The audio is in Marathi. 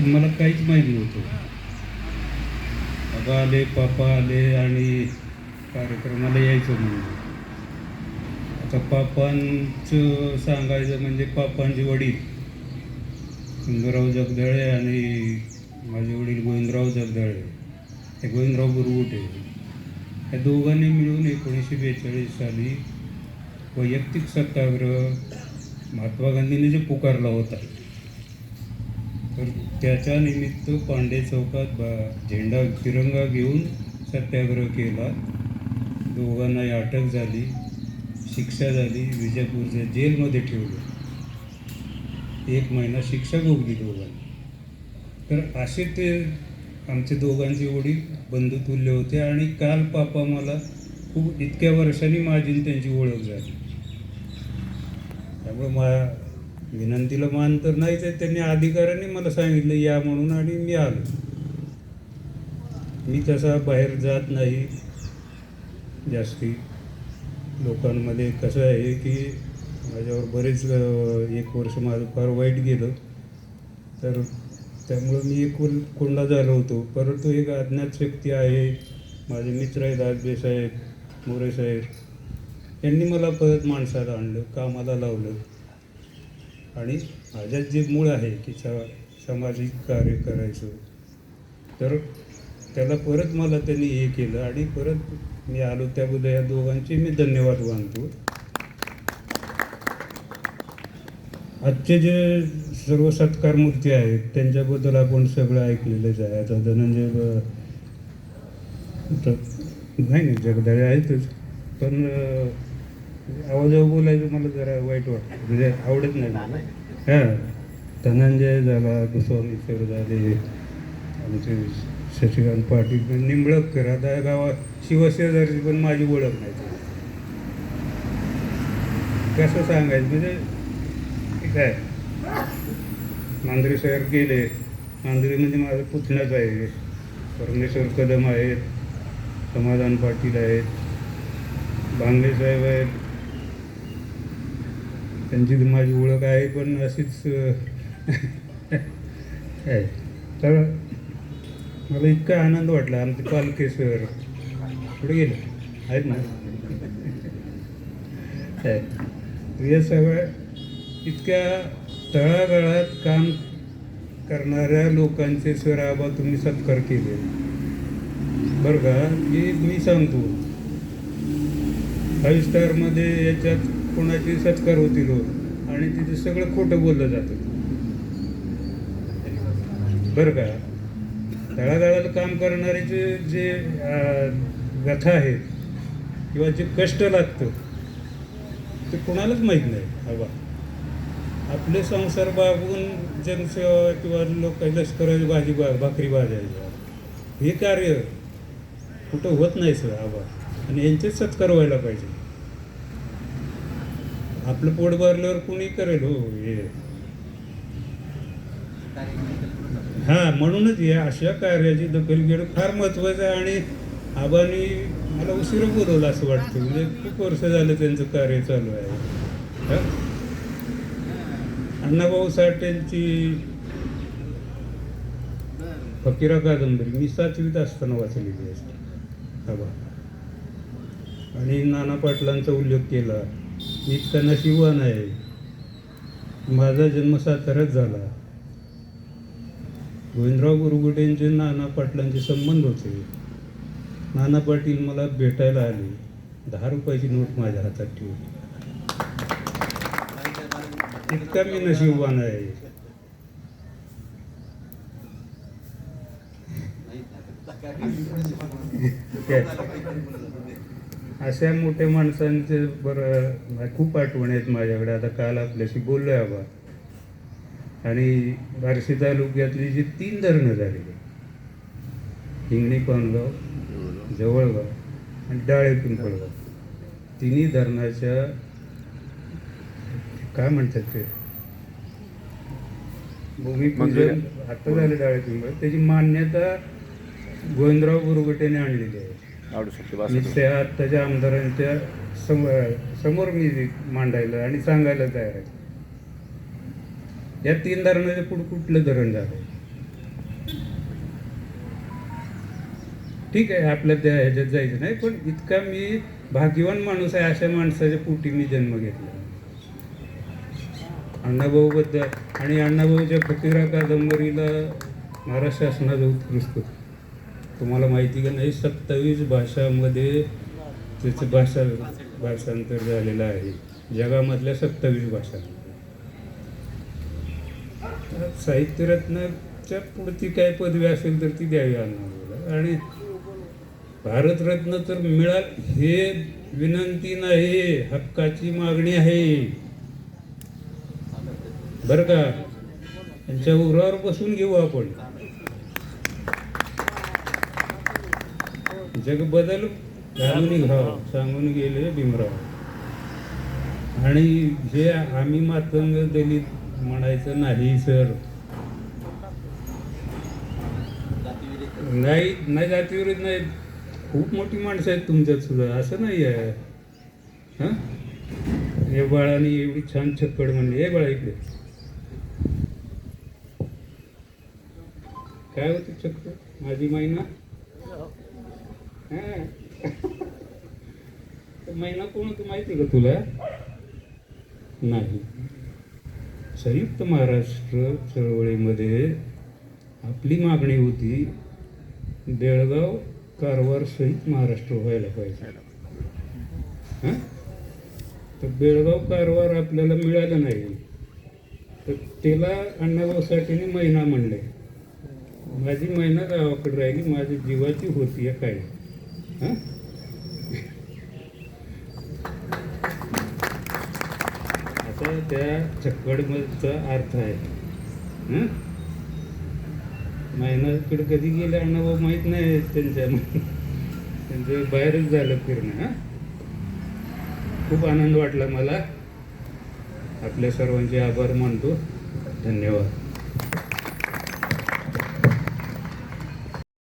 की मला काहीच माहीत नव्हतं. बाबा आले पापा आले आणि कार्यक्रमाला यायचं म्हणून. आता पापांचं सांगायचं म्हणजे पापांचे वडील. सुंदरराव जगदळे आणि माझे वडील गोविंदराव जगदळे. हे गोविंदराव गुरुगुटे या दोघांनी मिळून एकोणीसशे बेचाळीस साली वैयक्तिक सत्याग्रह महात्मा गांधींनी जे पुकारला होता. त्याच्या निमित्त पांडे चौकात बा झेंडा तिरंगा घेऊन सत्याग्रह केला. दोघांनाही अटक झाली शिक्षा झाली विजापूरच्या जेलमध्ये ठेवलं. एक महिना शिक्षा भोगली दोघांनी. तर असे ते आमचे दोघांचे वडील बंधुतुल्य होते आणि काल पापा मला खूप इतक्या वर्षांनी माझी त्यांची ओळख झाली. त्यामुळे मा विनंतीला मान तर नाहीच आहे. त्यांनी अधिकाऱ्यांनी मला सांगितलं या म्हणून आणि मी आलो. मी तसा बाहेर जात नाही. जास्ती लोकांमध्ये कसं आहे की माझ्यावर बरेच एक वर्ष माझं फार वाईट गेलं. तर त्यामुळं मी एक कुल कोंडा झालो होतो. परंतु एक अज्ञात व्यक्ती आहे. माझे मित्र आहेत आजबे साहेब मोरे साहेब. यांनी मला परत माणसाला आणलं कामाला लावलं. आणि माझ्यात जे मूळ आहे की स सामाजिक कार्य करायचं तर त्याला परत मला त्यांनी हे केलं आणि परत मी आलो त्याबद्दल या दोघांचे मी धन्यवाद मानतो. आजचे जे सर्व सत्कार मूर्ती आहेत त्यांच्याबद्दल आपण सगळं ऐकलेलंच आहे. आता धनंजय नाही नाही जगदाळे आहेतच. पण आवाजावर बोलायचं मला जरा वाईट वाटतं. म्हणजे आवडत नाही मला. हां. धनंजय झाला गोस्वामी सर झाले आमचे शशिकांत पाटील पण निंबळकर आता गावात शिवशेजारची पण माझी ओळख नाही. कसं सांगायचं? म्हणजे ठीक आहे. मांजरे शहर गेले. मांजरे म्हणजे माझं पुतण्याच आहे. परमेश्वर कदम आहेत समाधान पाटील आहेत बांगले साहेब आहेत. त्यांची तर माझी ओळख आहे पण अशीच आहे तर मला इतका आनंद वाटला आमचे पालके सर गेले? आहेत ना? आहे सगळ्या इतक्या तळागाळात काम करणाऱ्या लोकांचे सर आबा तुम्ही सत्कार केले. बरं का? मी सांगतो. फाईव्ह स्टारमध्ये याच्यात कोणाची सत्कार होतील रोज. आणि तिथे सगळं खोटं बोललं जातं. बरं का? तळागाळाला काम करणाऱ्याचे जे व्यथा आहेत किंवा जे कष्ट लागतं ते कोणालाच माहीत नाही. हवा. आपले संसार बागून जनसेवा किंवा लोक लष्कराची भाजी बा भाकरी भाजायच्या. हे कार्य कुठं होत नाही सर. आबा आणि यांचेच सत्कार व्हायला पाहिजे. आपलं पोट भरल्यावर कुणी करेल? हो हे. हा म्हणूनच या अशा कार्याची दखल घेणं फार महत्वाचं आहे आणि आबांनी मला उशिरा बोलवलं असं वाटतं. म्हणजे खूप वर्ष झालं त्यांचं कार्य चालू आहे. अण्णाभाऊ साठेंची फकीरा कादंबरी मी सातवीत असताना वाचलेली असते. आबा. आणि नाना पाटलांचा उल्लेख केला. इतका नशिबवान आहे. माझा जन्म साताऱ्यात झाला. गोविंदराव गुरुगुटेंचे नाना पाटलांचे संबंध होते. नाना पाटील मला भेटायला आले. दहा रुपयाची नोट माझ्या हातात ठेवली. इतका मी नशीबवान आहे? अशा मोठ्या माणसांचे बरं खूप आठवण आहेत माझ्याकडे. आता काल आपल्याशी बोललोय आबा आणि बार्शी तालुक्यातली जी तीन धरणं झालेली हिंगणी पानगाव जवळगाव आणि डाळे पिंपळगाव तिन्ही धरणाच्या काय म्हणतात ते? भूमिपूजन आता झालं डाळे पिंपळ त्याची मान्यता गोविंदराव गुरुगटेने आणलेली आहे. आवडू शकते आत्ताच्या आमदारांच्या समोर मी मांडायला आणि सांगायला तयार आहे. या तीन धरणाचे पुढे कुठलं धरण झालं? ठीक आहे आपल्या त्या ह्याच्यात जायचं नाही पण इतका मी भाग्यवान माणूस आहे अशा माणसाच्या पोटी मी जन्म घेतला. अण्णाभाऊबद्दल आणि अण्णाभाऊच्या फकीरा कादंबरीला महाराष्ट्र शासनाचं उत्कृष्ट तुम्हाला माहिती का नाही? सत्तावीस भाषांमध्ये त्याचं भाषा भाषांतर झालेलं आहे. जगामधल्या सत्तावीस भाषा साहित्यरत्नाच्या पुढची काय पदवी असेल तर ती द्यावी अण्णाभाऊला आणि भारतरत्न तर मिळाल हे विनंती नाही हक्काची मागणी आहे. बरं का? त्यांच्या उरावर बसून घेऊ आपण. जग बदल घालून घ्यावं सांगून गेले भीमराव. आणि हे आम्ही मातंग दलित म्हणायचं नाही सर. नाही नाही जातीविरुद्ध नाही खूप मोठी माणसं आहेत तुमच्यात सुद्धा. असं नाही आहे. हां? हे बाळाने एवढी छान छक्कड म्हणली. हे बाळा इकडे. काय होती चक्कर माझी मैना महिना तो कोण होतं माहिती आहे का तुला? नाही. संयुक्त महाराष्ट्र चळवळीमध्ये आपली मागणी होती बेळगाव कारवार संयुक्त महाराष्ट्र व्हायला पाहिजे. तर बेळगाव कारवार आपल्याला मिळालं नाही. तर त्याला अण्णाभाऊ महिना म्हणले. माझी महिना गावाकडे राहिली माझी जीवाची होती आहे काय आता त्या चक्कडमधचा अर्थ आहे. हं? महिनाकडे कधी गेले अण्णाभाऊ माहीत नाही त्यांच्या त्यांचं बाहेरच झालं फिरणं हां? खूप आनंद वाटला मला. आपल्या सर्वांचे आभार मानतो. धन्यवाद.